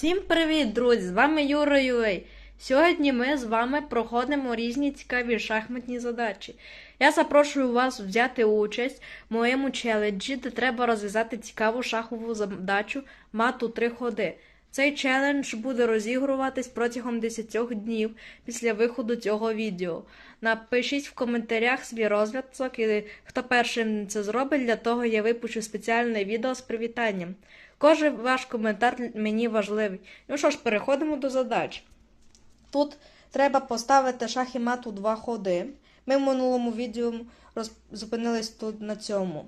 Всім привіт, друзі! З вами Юра Юей. Сьогодні ми з вами проходимо різні цікаві шахматні задачі. Я запрошую вас взяти участь в моєму челенджі, де треба розв'язати цікаву шахову задачу мату 3 ходи. Цей челендж буде розігруватись протягом 10 днів після виходу цього відео. Напишіть в коментарях свій розв'язок і хто першим це зробить, для того я випущу спеціальне відео з привітанням. Кожен ваш коментар мені важливий. Ну що ж, переходимо до задач. Тут треба поставити шах і мат у два ходи. Ми в минулому відео роз... зупинились тут на цьому.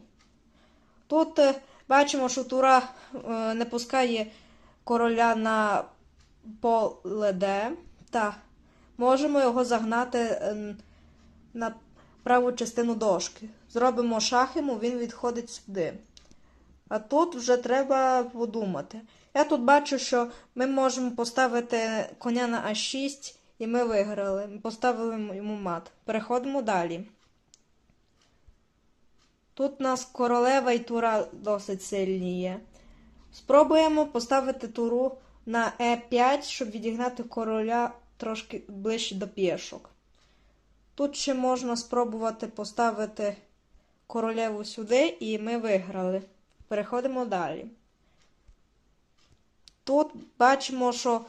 Тут е, бачимо, що Тура е, не пускає короля на поле Д. Та можемо його загнати е, на праву частину дошки. Зробимо шах йому, він відходить сюди. А тут вже треба подумати. Я тут бачу, що ми можемо поставити коня на А6, і ми виграли. Ми поставили йому мат. Переходимо далі. Тут у нас королева і тура досить сильні є. Спробуємо поставити туру на Е5, щоб відігнати короля трошки ближче до пішок. Тут ще можна спробувати поставити королеву сюди, і ми виграли. Переходимо далі. Тут бачимо, що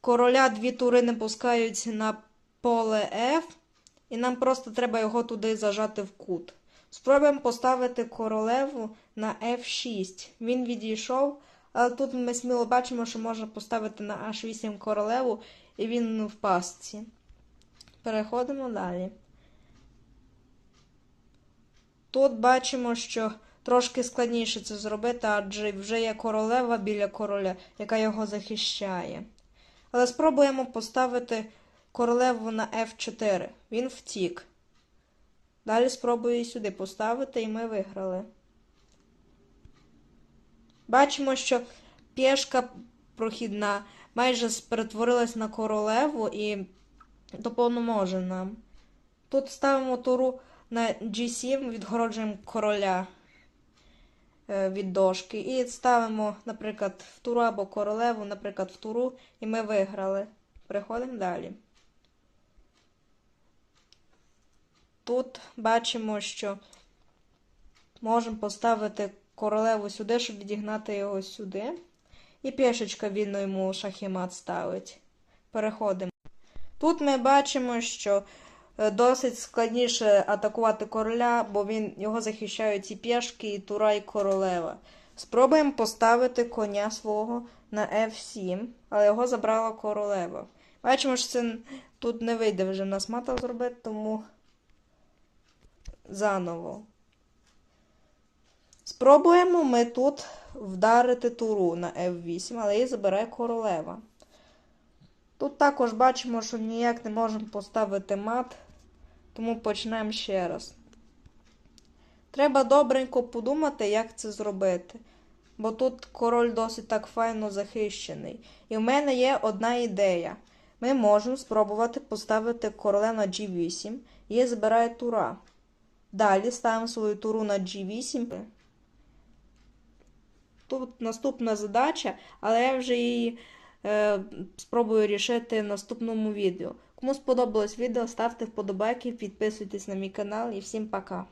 короля дві тури не пускають на поле F, і нам просто треба його туди зажати в кут. Спробуємо поставити королеву на F6. Він відійшов, але тут ми сміло бачимо, що можна поставити на H8 королеву, і він в пастці. Переходимо далі. Тут бачимо, що трошки складніше це зробити, адже вже є королева біля короля, яка його захищає. Але спробуємо поставити королеву на F4. Він втік. Далі спробую сюди поставити, і ми виграли. Бачимо, що пішка прохідна майже перетворилась на королеву і допоможе нам. Тут ставимо туру на G7, відгороджуємо короля від дошки. І ставимо, наприклад, в туру або королеву, наприклад, в туру, і ми виграли. Переходимо далі. Тут бачимо, що можемо поставити королеву сюди, щоб відігнати його сюди. І пішечка вільно йому шахімат ставить. Переходимо. Тут ми бачимо, що е, досить складніше атакувати короля, бо він, його захищають і пішки, і тура, і королева. Спробуємо поставити коня свого на F7, але його забрала королева. Бачимо, що це тут не вийде вже нас мата зробити, тому заново. Спробуємо ми тут вдарити туру на F8, але її забирає королева. Тут також бачимо, що ніяк не можемо поставити мат, тому почнемо ще раз. Треба добренько подумати, як це зробити. Бо тут король досить так файно захищений. І в мене є одна ідея. Ми можемо спробувати поставити короля на G8, її забирає тура. Далі ставимо свою туру на G8. Тут наступна задача, але я вже її спробую рішити в наступному відео. Кому сподобалось відео, ставте вподобайки, підписуйтесь на мій канал і всім пока.